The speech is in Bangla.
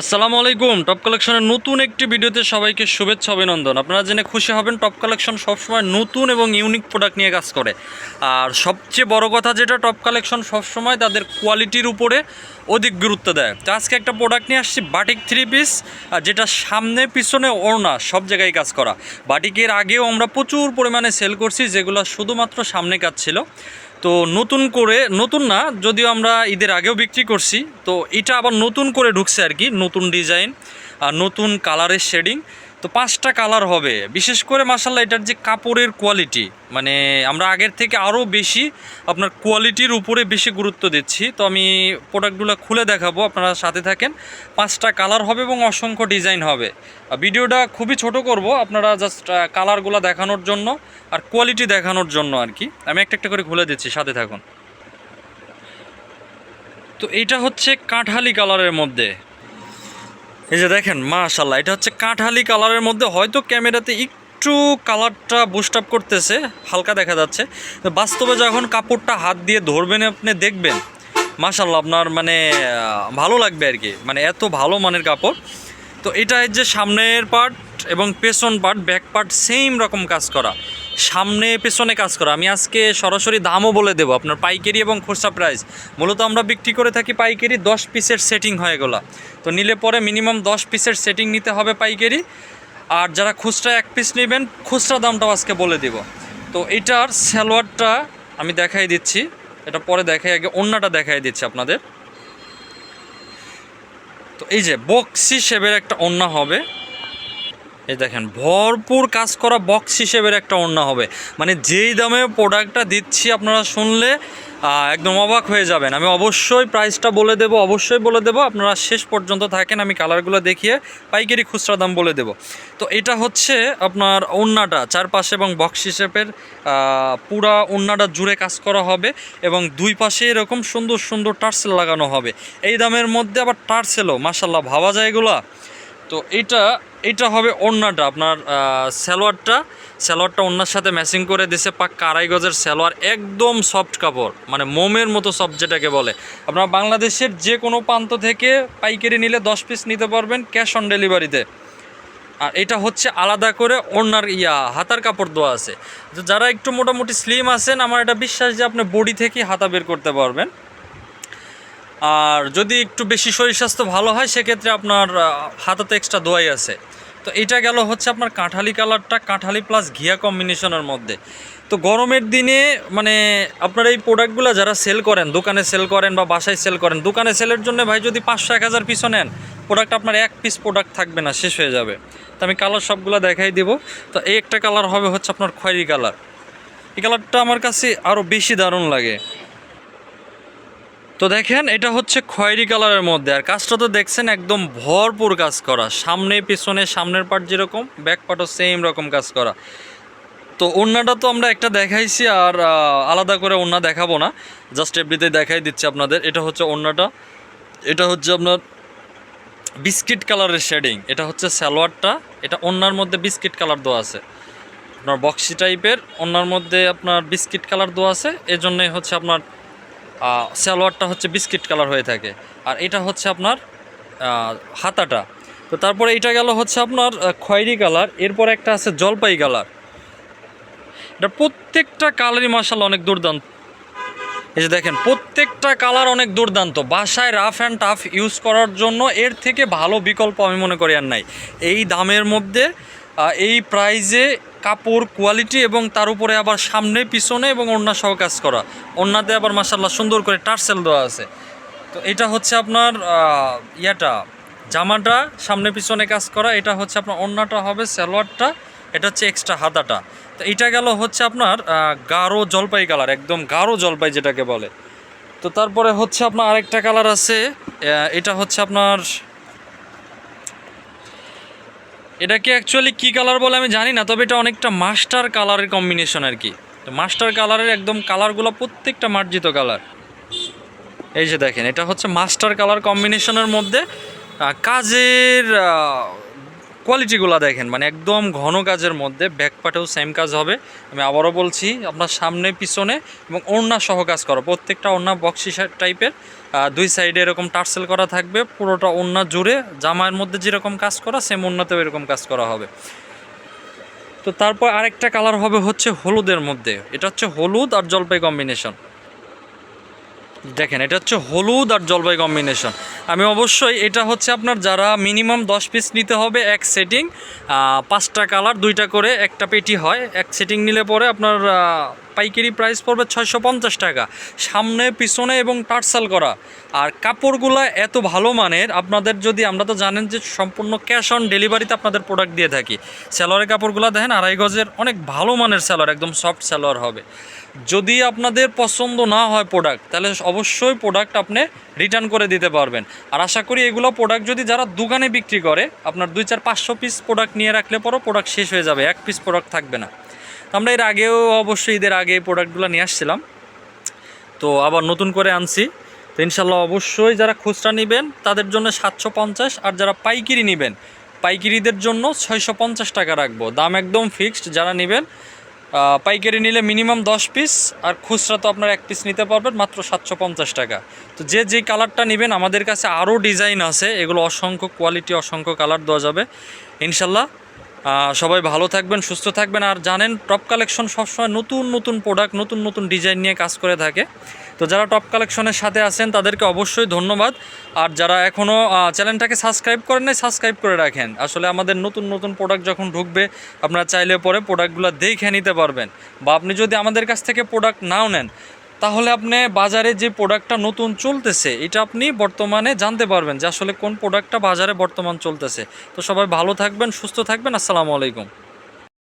আসসালামু আলাইকুম। টপ কালেকশনের নতুন একটি ভিডিওতে সবাইকে শুভেচ্ছা, অভিনন্দন। আপনারা জেনে খুশি হবেন টপ কালেকশন সবসময় নতুন এবং ইউনিক প্রোডাক্ট নিয়ে কাজ করে। আর সবচেয়ে বড় কথা যেটা টপ কালেকশন সবসময় তাদের কোয়ালিটির উপরে অধিক গুরুত্ব দেয়। তো আজকে একটা প্রোডাক্ট নিয়ে আসছি বাটিক থ্রি পিস আর যেটা সামনে, পিছনে ওড়না, সব জায়গায় কাজ করা। বাটিকের আগেও আমরা প্রচুর পরিমাণে সেল করছি, যেগুলো শুধুমাত্র সামনে কাজ ছিল। তো নতুন করে, নতুন না, যদিও আমরা ঈদের আগেও বিক্রি করছি, তো এটা আবার নতুন করে ঢুকছে আর কি, নতুন ডিজাইন আর নতুন কালারের শেডিং। তো পাঁচটা কালার হবে। বিশেষ করে মাসাল্লাহ এটার যে কাপড়ের কোয়ালিটি মানে আমরা আগের থেকে আরও বেশি আপনার কোয়ালিটির উপরে বেশি গুরুত্ব দিচ্ছি। তো আমি প্রোডাক্টগুলো খুলে দেখাবো, আপনারা সাথে থাকেন। পাঁচটা কালার হবে এবং অসংখ্য ডিজাইন হবে। ভিডিওটা খুবই ছোট করব, আপনারা জাস্ট কালারগুলো দেখানোর জন্য আর কোয়ালিটি দেখানোর জন্য আর কি। আমি একটা একটা করে খুলে দিচ্ছি, সাথে থাকুন। তো এইটা হচ্ছে কাঁঠালি কালারের মধ্যে। এই যে দেখেন মাশাল্লাহ এটা হচ্ছে কাঁঠালি কালারের মধ্যে হয়তো ক্যামেরাতে একটু কালারটা বুস্ট আপ করতেছে, হালকা দেখা যাচ্ছে। বাস্তবে যখন কাপড়টা হাত দিয়ে ধরবেন আপনি, দেখবেন। মাশাল্লাহ আপনার মানে ভালো লাগবে আর কি। মানে এত ভালো মানের কাপড়। তো এটা যে সামনের পার্ট এবং পেছন পার্ট ব্যাক পার্ট সেম রকম কাজ করা। সামনে, পেছনে কাজ করা। আমি আজকে সরাসরি দামও বলে দেবো, আপনার পাইকারি এবং খুচরা প্রাইস মূলত আমরা বিক্রি করে থাকি পাইকারি, দশ পিসের সেটিং হয়ে গেলো তো নিলে পরে মিনিমাম দশ পিসের সেটিং নিতে হবে পাইকারি। আর যারা খুচরা এক পিস নেবেন, খুচরা দামটাও আজকে বলে দিব। তো এটার সালোয়ারটা আমি দেখাই দিচ্ছি। এটা পরে দেখাই, আগে অন্যটা দেখাই দিচ্ছি আপনাদের। তো এই যে বক্স হিসেবের একটা ওন্না হবে। এই দেখেন, ভরপুর কাজ করা বক্স হিসেবের একটা ওন্না হবে। মানে যেই দামে প্রোডাক্টটা দিচ্ছি আপনারা শুনলে একদম অবাক হয়ে যাবেন। আমি অবশ্যই প্রাইসটা বলে দেব, অবশ্যই বলে দেব। আপনারা শেষ পর্যন্ত থাকেন, আমি কালারগুলো দেখিয়ে পাইকারি খুচরা দাম বলে দেব। তো এটা হচ্ছে আপনার ওন্নাটা চারপাশে এবং বক্স হিসেবের পুরা ওন্নাটা জুড়ে কাজ করা হবে এবং দুই পাশে এরকম সুন্দর সুন্দর টার্সেল লাগানো হবে। এই দামের মধ্যে আবার টার্সেলও মাসাল্লাহ ভাবা যায় এগুলা? তো এটা এটা হবে ওড়নাটা আপনার সালোয়ারটা। সালোয়ারটা ওড়নার সাথে ম্যাচিং করে দিছে পাক কারাই গজের সালোয়ার, একদম সফট কাপড় মানে মোমের মতো সফট যেটাকে বলে। আপনারা বাংলাদেশের যে কোনো প্রান্ত থেকে পাইকারি নিলে দশ পিস নিতে পারবেন ক্যাশ অন ডেলিভারিতে আর এটা হচ্ছে আলাদা করে ওড়নার ইয়া, হাতার কাপড় দেওয়া আছে। যারা একটু মোটামুটি স্লিম আছেন, আমার এটা বিশ্বাস যে আপনি বডি থেকেই হাতা বের করতে পারবেন। আর যদি একটু বেশি শরীর স্বাস্থ্য ভালো হয়, সেক্ষেত্রে আপনার হাতাতে এক্সট্রা দোয়াই আছে। তো এটা গেল হচ্ছে আপনার কাঁঠালি কালারটা, কাঁঠালি প্লাস ঘিয়া কম্বিনেশনের মধ্যে। তো গরমের দিনে মানে আপনার এই প্রোডাক্টগুলো যারা সেল করেন, দোকানে সেল করেন বা বাসায় সেল করেন, দোকানে সেলের জন্য ভাই যদি পাঁচশো, এক হাজার পিছও নেন প্রোডাক্ট আপনার এক পিস প্রোডাক্ট থাকবে না, শেষ হয়ে যাবে। তো আমি কালার সবগুলো দেখাই দিব। তো এই একটা কালার হবে হচ্ছে আপনার খয়েরি কালার এই কালারটা আমার কাছে আরও বেশি দারুণ লাগে। তো দেখেন, এটা হচ্ছে খয়েরি কালারের মধ্যে। আর কাজটা তো দেখছেন, একদম ভরপুর কাজ করা। সামনে, পিছনে, সামনের পার্ট যেরকম ব্যাক পার্টও সেম রকম কাজ করা। তো ওড়নাটা তো আমরা একটা দেখাইছি, আর আলাদা করে ওড়না দেখাবো না। জাস্ট এভরিতে দেখাই দিচ্ছি আপনাদের। এটা হচ্ছে ওড়নাটা এটা হচ্ছে আপনার বিস্কিট কালারের শেডিং। এটা হচ্ছে স্যালোয়ারটা এটা ওড়নার মধ্যে বিস্কিট কালার দেওয়া আছে। আপনার বক্সি টাইপের ওড়নার মধ্যে আপনার বিস্কিট কালার দেওয়া আছে। এজন্যই হচ্ছে আপনার সালোয়ারটা হচ্ছে বিস্কিট কালার হয়ে থাকে। আর এটা হচ্ছে আপনার হাতাটা। তো তারপরে এটা গেল হচ্ছে আপনার খয়েরি কালার, এরপর একটা আছে জলপাই কালার। এটা প্রত্যেকটা কালারই মার্শাল অনেক দুর্দান্ত। এই যে দেখেন, প্রত্যেকটা কালার অনেক দুর্দান্ত। বাসায় রাফ অ্যান্ড টাফ ইউজ করার জন্য এর থেকে ভালো বিকল্প আমি মনে করি আর নাই। এই দামের মধ্যে এই প্রাইজে কাপড় কোয়ালিটি এবং তার উপরে আবার সামনে, পিছনে এবং অন্য সহ কাজ করা। অন্যতে আবার মাসাল্লাহ সুন্দর করে টার্সেল দেওয়া আছে। তো এটা হচ্ছে আপনার ইয়াটা, জামাটা, সামনে, পিছনে কাজ করা। এটা হচ্ছে আপনার অন্যটা হবে, সালোয়ারটা, এটা হচ্ছে এক্সট্রা হাতাটা। তো এটা গেল হচ্ছে আপনার গাঢ় জলপাই কালার, একদম গাঢ় জলপাই যেটাকে বলে। তো তারপরে হচ্ছে আপনার আরেকটা কালার আছে এটা হচ্ছে আপনার এটাকে অ্যাকচুয়ালি কী কালার বলে আমি জানি না, তবে এটা অনেকটা মাস্টার কালারের কম্বিনেশন আর কি। মাস্টার কালারের একদম কালারগুলো প্রত্যেকটা মার্জিত কালার এই যে দেখেন, এটা হচ্ছে মাস্টার কালার কম্বিনেশনের মধ্যে কাজের কোয়ালিটিগুলো দেখেন মানে একদম ঘন কাজের মধ্যে ব্যাক পাটেও সেম কাজ হবে। আমি আবারও বলছি, আপনার সামনে, পিছনে এবং ওড়না সহ কাজ করা, প্রত্যেকটা ওড়না বক্সি টাইপের দুই সাইডে এরকম টার্সেল করা থাকবে, পুরোটা ওড়না জুড়ে জামার মধ্যে যেরকম কাজ করা সেম ওড়নাতেও এরকম কাজ করা হবে। তো তারপর আরেকটা কালার হবে হচ্ছে হলুদের মধ্যে। এটা হচ্ছে হলুদ আর জলপাই কম্বিনেশন দেখেন, এটা হচ্ছে হলুদ আর জলবায়ু কম্বিনেশন আমি অবশ্যই এটা হচ্ছে আপনার যারা মিনিমাম দশ পিস নিতে হবে এক সেটিং পাঁচটা কালার দুইটা করে একটা পেটি হয়। এক সেটিং নিলে পরে আপনার পাইকারি প্রাইস পড়বে ছয়শো পঞ্চাশ টাকা। সামনে, পিছনে এবং টার্সাল করা। আর কাপড়গুলো এত ভালো মানের, আপনাদের যদি, আমরা তো জানেন যে সম্পূর্ণ ক্যাশ অন ডেলিভারিতে আপনাদের প্রোডাক্ট দিয়ে থাকি। স্যালোয়ারের কাপড়গুলো দেখেন, আড়াই গজের অনেক ভালো মানের স্যালোয়ার একদম সফট স্যালোয়ার হবে। যদি আপনাদের পছন্দ না হয় প্রোডাক্ট তাহলে অবশ্যই প্রোডাক্ট আপনি রিটার্ন করে দিতে পারবেন। আর আশা করি এগুলো প্রোডাক্ট যদি যারা দোকানে বিক্রি করে, আপনার দুই চার পাঁচশো পিস প্রোডাক্ট নিয়ে রাখলে পরও প্রোডাক্ট শেষ হয়ে যাবে। এক পিস প্রোডাক্ট থাকবে না। আমরা এর আগেও অবশ্যই ঈদের আগে প্রোডাক্টগুলো নিয়ে আসছিলাম। তো আবার নতুন করে আনছি। তো ইনশাল্লাহ অবশ্যই যারা খুচরা নেবেন, তাদের জন্য সাতশো পঞ্চাশ, আর যারা পাইকিরি নেবেন, পাইকিরিদের জন্য ছয়শো পঞ্চাশ টাকা রাখব। দাম একদম ফিক্সড যারা নেবেন পাইকারি নিলে মিনিমাম দশ পিস আর খুচরা তো আপনার এক পিস নিতে পারবেন, মাত্র সাতশো পঞ্চাশ টাকা। তো যে যে কালারটা নেবেন, আমাদের কাছে আরও ডিজাইন আছে, এগুলো অসংখ্য কোয়ালিটি অসংখ্য কালার দেওয়া যাবে। ইনশাল্লাহ সবাই ভালো থাকবেন, সুস্থ থাকবেন। আর জানেন টপ কালেকশন সবসময় নতুন নতুন প্রোডাক্ট নতুন নতুন ডিজাইন নিয়ে কাজ করে থাকে। তো যারা টপ কালেকশনের সাথে আছেন, তাদেরকে অবশ্যই ধন্যবাদ। আর যারা এখনও চ্যানেলটাকে সাবস্ক্রাইব করেন নাই সাবস্ক্রাইব করে রাখেন। আসলে আমাদের নতুন নতুন প্রোডাক্ট যখন ঢুকবে, আপনারা চাইলে পরে প্রোডাক্টগুলো দেখে নিতে পারবেন। বা আপনি যদি আমাদের কাছ থেকে প্রোডাক্ট নাও নেন তাহলে আপনি বাজারে যে প্রোডাক্টটা নতুন চলতেছে, এটা আপনি বর্তমানে জানতে পারবেন যে আসলে কোন প্রোডাক্টটা বাজারে বর্তমান চলতেছে। তো সবাই ভালো থাকবেন, সুস্থ থাকবেন, আসসালামু আলাইকুম।